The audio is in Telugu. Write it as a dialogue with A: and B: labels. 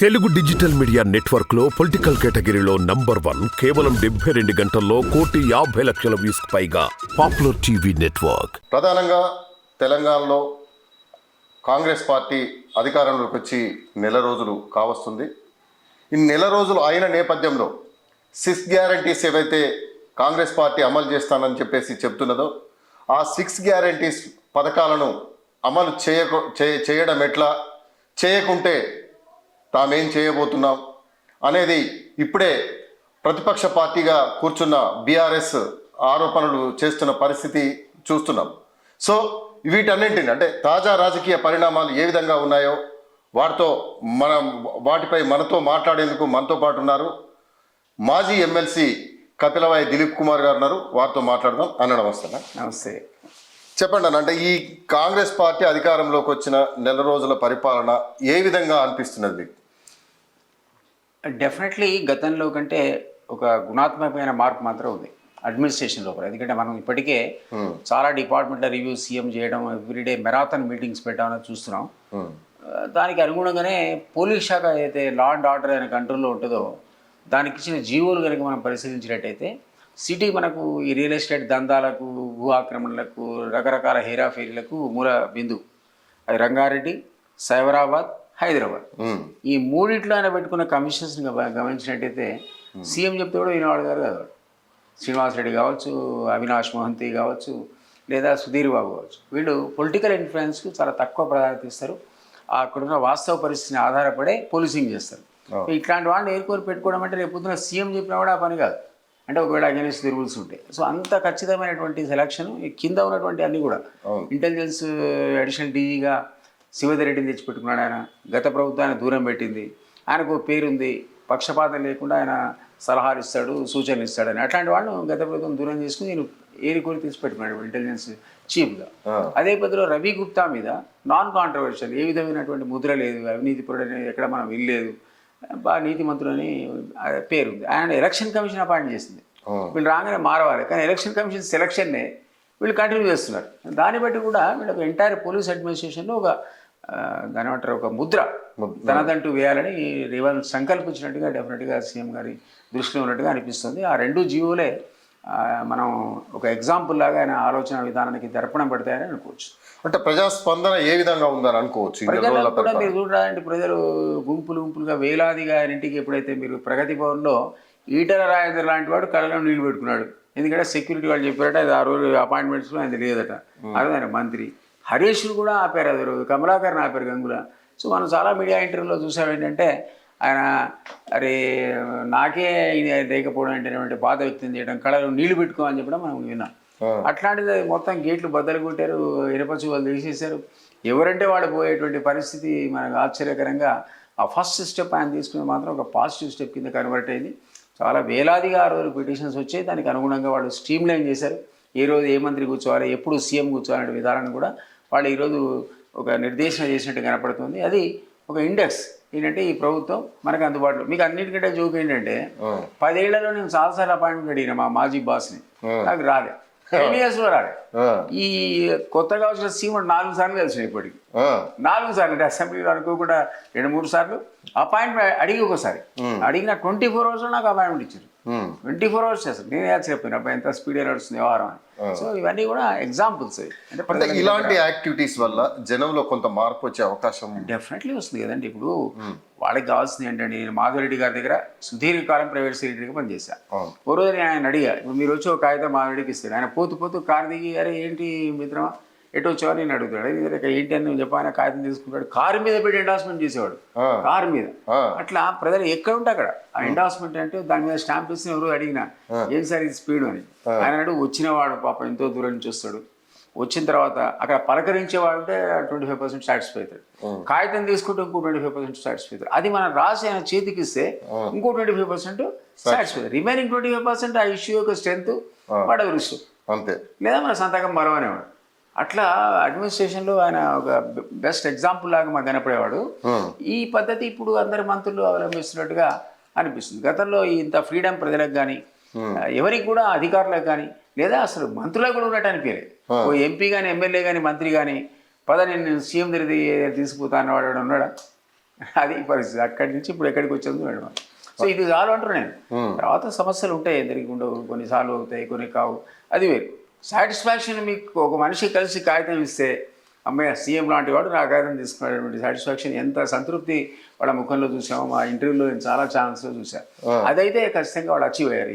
A: తెలుగు డిజిటల్ మీడియా నెట్వర్క్లో పొలిటికల్ కేటగిరీలో నంబర్ వన్ కేవలం డెబ్బై రెండు గంటల్లో కోటి యాభై లక్షల వ్యూస్ పైగా పాపులర్ టీవీ నెట్వర్క్.
B: ప్రధానంగా తెలంగాణలో కాంగ్రెస్ పార్టీ అధికారంలోకి వచ్చి నెల రోజులు కావస్తుంది. ఈ నెల రోజులు అయిన నేపథ్యంలో సిక్స్ గ్యారంటీస్ ఏవైతే కాంగ్రెస్ పార్టీ అమలు చేస్తానని చెప్పేసి చెప్తున్నదో ఆ సిక్స్ గ్యారంటీస్ పథకాలను అమలు చేయక చేయడం ఎట్లా? చేయకుంటే తామేం చేయబోతున్నాం అనేది ఇప్పుడే ప్రతిపక్ష పార్టీగా కూర్చున్న బీఆర్ఎస్ ఆరోపణలు చేస్తున్న పరిస్థితి చూస్తున్నాం. సో వీటన్నింటిని అంటే తాజా రాజకీయ పరిణామాలు ఏ విధంగా ఉన్నాయో వాటితో మనం వాటిపై మనతో మాట్లాడేందుకు మనతో పాటు ఉన్నారు. మాజీ ఎమ్మెల్సీ కపిలవాయి దిలీప్ కుమార్ గారు ఉన్నారు. వారితో మాట్లాడదాం. అన్న నమస్తే
C: నమస్తే.
B: చెప్పండి అన్న అంటే ఈ కాంగ్రెస్ పార్టీ అధికారంలోకి వచ్చిన నెల రోజుల పరిపాలన ఏ విధంగా అనిపిస్తున్నది మీకు?
C: డెఫినెట్లీ గతంలో కంటే ఒక గుణాత్మకమైన మార్పు మాత్రం ఉంది. అడ్మినిస్ట్రేషన్ లోపల ఎందుకంటే మనం ఇప్పటికే చాలా డిపార్ట్మెంట్ల రివ్యూ సీఎం చేయడం ఎవ్రీడే మెరాథన్ మీటింగ్స్ పెట్టామని చూస్తున్నాం.
B: Hmm.
C: ఆ, దానికి అనుగుణంగానే పోలీస్ శాఖ అయితే లా అండ్ ఆర్డర్ అనే కంట్రోల్లో ఉంటుందో దానికి ఇచ్చిన జీవోలు కనుక మనం పరిశీలించినట్టయితే సిటీ మనకు ఈ రియల్ ఎస్టేట్ దందాలకు భూ ఆక్రమణలకు రకరకాల హేరాఫేరీలకు మూల బిందు. అది రంగారెడ్డి సైబరాబాద్ హైదరాబాద్. ఈ మూడిట్లో ఆయన పెట్టుకున్న కమిషన్స్ని గమ- గమనించినట్టయితే సీఎం చెప్తే కూడా ఈనాడు గారు కాదు శ్రీనివాస్ రెడ్డి కావచ్చు అవినాష్ మోహంతి కావచ్చు లేదా సుధీర్ బాబు కావచ్చు. వీళ్ళు పొలిటికల్ ఇన్ఫ్లుయెన్స్కు చాలా తక్కువ ప్రాధాన్యత ఇస్తారు. అక్కడున్న వాస్తవ పరిస్థితిని ఆధారపడే పోలీసింగ్ చేస్తారు. ఇట్లాంటి వాళ్ళని ఏరుకొని పెట్టుకోవడం అంటే రేపు పొద్దున సీఎం చెప్పినా కూడా ఆ పని కాదు. అంటే ఒకవేళ అగేనిస్ట్ ది రూల్స్ ఉంటాయి సో అంత ఖచ్చితమైనటువంటి సెలక్షన్ కింద ఉన్నటువంటి అన్నీ కూడా. ఇంటెలిజెన్స్ అడిషనల్ డీజీగా శివధర్ రెడ్డిని తెచ్చిపెట్టుకున్నాడు ఆయన. గత ప్రభుత్వాన్ని దూరం పెట్టింది. ఆయనకు పేరుంది. పక్షపాతం లేకుండా ఆయన సలహాలు ఇస్తాడు సూచనలు ఇస్తాడని అట్లాంటి వాళ్ళు గత ప్రభుత్వం దూరం చేసుకుని నేను ఏరికొని తీసిపెట్టుకున్నాడు ఇంటెలిజెన్స్ చీఫ్గా అదే పద్ధతిలో రవి గుప్తా మీద నాన్ కాంట్రవర్షియల్ ఏ విధమైనటువంటి ముద్ర లేదు అవినీతి పరుడని ఎక్కడ మనం వినలేదు బాగా నీతిమంతులని ఆ పేరుంది. ఆయన ఎలక్షన్ కమిషన్ అపాయింట్ చేసింది. వీళ్ళు రాగానే మారవాలి. కానీ ఎలక్షన్ కమిషన్ సెలక్షన్నే వీళ్ళు కంటిన్యూ చేస్తున్నారు. దాన్ని బట్టి కూడా వీళ్ళకి ఎంటైర్ పోలీస్ అడ్మినిస్ట్రేషన్లో ఒక దాని ఏమంటారు ఒక ముద్ర. తనదంటూ వేయాలని రేవంత్ సంకల్పించినట్టుగా డెఫినెట్గా సీఎం గారి దృష్టిలో ఉన్నట్టుగా అనిపిస్తుంది. ఆ రెండు జీవోలే మనం ఒక ఎగ్జాంపుల్ లాగా ఆయన ఆలోచన విధానానికి దర్పణం పడతాయని అనుకోవచ్చు.
B: అంటే ప్రజాస్పందన ఏ విధంగా ఉందని అనుకోవచ్చు
C: కూడా. మీరు చూడాలంటే ప్రజలు గుంపులు గుంపులుగా వేలాదిగా ఆయన ఇంటికి ఎప్పుడైతే మీరు ప్రగతి భవన్లో ఈటల రాజేంద్ర లాంటి వాడు కళ్ళలో నీళ్ళు పెట్టుకున్నాడు. ఎందుకంటే సెక్యూరిటీ వాళ్ళు చెప్పారట అది ఆ రోజు అపాయింట్మెంట్స్లో ఆయన లేదట. అది ఆయన మంత్రి? హరీష్ను కూడా ఆపారు అది రోజు. కమలాకర్ని ఆపారు గంగుల. సో మనం చాలా మీడియా ఇంటర్వ్యూలో చూసాం ఏంటంటే ఆయన అరే నాకే లేకపోవడం అంటే బాధ వ్యక్తం చేయడం కళలో నీళ్ళు పెట్టుకోమని చెప్పడం మనం విన్నాం. అట్లాంటిది మొత్తం గేట్లు బద్దలు కొట్టారు ఇరపచ్చు వాళ్ళు తీసేశారు. ఎవరంటే వాళ్ళు పోయేటువంటి పరిస్థితి మనకు ఆశ్చర్యకరంగా ఆ ఫస్ట్ స్టెప్ ఆయన తీసుకునే మాత్రం ఒక పాజిటివ్ స్టెప్ కింద కన్వర్ట్ అయింది. చాలా వేలాదిగా ఆ రోజు పిటిషన్స్ వచ్చాయి. దానికి అనుగుణంగా వాళ్ళు స్ట్రీమ్ లైన్ చేశారు. ఏ రోజు ఏ మంత్రి కూర్చోవాలి ఎప్పుడు సీఎం కూర్చోవాలనే విధానాన్ని కూడా వాళ్ళు ఈరోజు ఒక నిర్దేశన చేసినట్టు కనపడుతుంది. అది ఒక ఇండెక్స్. ఏంటంటే ఈ ప్రభుత్వం మనకు అందుబాటులో మీకు అన్నిటికంటే జోక్ ఏంటంటే పదేళ్ళలో నేను చాలాసార్లు అపాయింట్మెంట్ అడిగిన మా మాజీ బాస్ని. నాకు రాలే. టెన్ ఇయర్స్లో రాలే.
B: ఆ,
C: ఈ కొత్తగా వచ్చిన సీఎం నాలుగు సార్లు కలిసిన ఇప్పటికి నాలుగు సార్లు అంటే అసెంబ్లీలో అనుకోకుండా రెండు మూడు సార్లు అపాయింట్మెంట్ అడిగి ఒకసారి. అడిగిన ట్వంటీ ఫోర్ అవర్స్లో నాకు అపాయింట్మెంట్ ఇచ్చారు. ట్వంటీ ఫోర్ అవర్స్ చేస్తాను. నేనే చెప్పాను అబ్బాయి ఎంత స్పీడ్గా నడుస్తుంది వ్యవహారం అని. సో ఇవన్నీ కూడా ఎగ్జాంపుల్స్ అంటే
B: ఇలాంటి యాక్టివిటీస్ వల్ల జనంలో కొంత మార్పు వచ్చే అవకాశం
C: డెఫినెట్లీ వస్తుంది కదండి. ఇప్పుడు వాళ్ళకి కావాల్సింది ఏంటంటే నేను మాధవరెడ్డి గారి దగ్గర సుదీర్ఘకాలం ప్రైవేట్ సెక్రటరీగా పనిచేశా. ఓ రోజు నేను ఆయన అడిగా ఇప్పుడు మీరు వచ్చి ఒక కాగితం మాధవరెడ్డికి ఇస్తారు. ఆయన పోతూ పోతూ కారు దిగి అరే ఏంటి మిత్రమా? ఎటు వచ్చావా నేను అడుగుతాడు. "అరే, ఇక్కడ ఏంటి అని చెప్పి ఆయన కాగితం తీసుకుంటాడు. కారు మీద పెట్టి ఎండార్స్మెంట్ చేసేవాడు. కారు మీద. అట్లా ప్రజలు ఎక్కడ ఉంటే అక్కడ. ఆ ఎండార్స్మెంట్ అంటే దాని మీద స్టాంప్ ఇస్తే ఎవరు అడిగినా ఏం సార్ ఇది స్పీడ్ అని? ఆయన అడుగు వచ్చినవాడు పాప ఎంతో దూరం నుంచి వస్తాడు. వచ్చిన తర్వాత అక్కడ పలకరించేవాడు అంటే ట్వంటీ ఫైవ్ పర్సెంట్ సాటిస్ఫై అవుతాడు. కాగితం తీసుకుంటే ఇంకో ట్వంటీ ఫైవ్ పర్సెంట్ సాటిస్ఫై అవుతాడు. అది మనం రాసి ఆయన చేతికి ఇస్తే ఇంకో twenty five percent satisfy remaining twenty five percent ఆ ఇష్యూ యొక్క స్ట్రెంత్ వాడు
B: అంతే.
C: లేదా మన సంతకం మరవనేవాడు. అట్లా అడ్మినిస్ట్రేషన్లో ఆయన ఒక బెస్ట్ ఎగ్జాంపుల్ లాగా మాకు కనపడేవాడు. ఈ పద్ధతి ఇప్పుడు అందరి మంత్రులు అవలంబిస్తున్నట్టుగా అనిపిస్తుంది. గతంలో ఇంత ఫ్రీడమ్ ప్రజలకు కానీ ఎవరికి కూడా అధికారులకు కానీ లేదా అసలు మంత్రులకు కూడా ఉన్నట్టు అనిపించలేదు. ఓ ఎంపీ కానీ ఎమ్మెల్యే కానీ మంత్రి కానీ పద నేను సీఎం దగ్గర తీసుకుపోతా అన్నవాడు ఉన్నాడా? అది పరిస్థితి. అక్కడి నుంచి ఇప్పుడు ఎక్కడికి వచ్చింది మేడం సో ఇది చాలు అంటారు నేను. తర్వాత సమస్యలు ఉంటాయి. ఎందుకు ఉండవు. కొన్నిసార్లు అవుతాయి కొన్ని కావు. అది వేరు. సాటిస్ఫాక్షన్ మీకు ఒక మనిషి కలిసి కాగితం ఇస్తే అమ్మాయి సీఎం లాంటి వాడు నా కాగితం తీసుకున్నటువంటి సాటిస్ఫాక్షన్ ఎంత సంతృప్తి వాళ్ళ ముఖంలో చూసామో మా ఇంటర్వ్యూలో నేను చాలా ఛాన్స్లో చూశాను అదైతే ఖచ్చితంగా వాళ్ళు అచీవ్ అయ్యారు.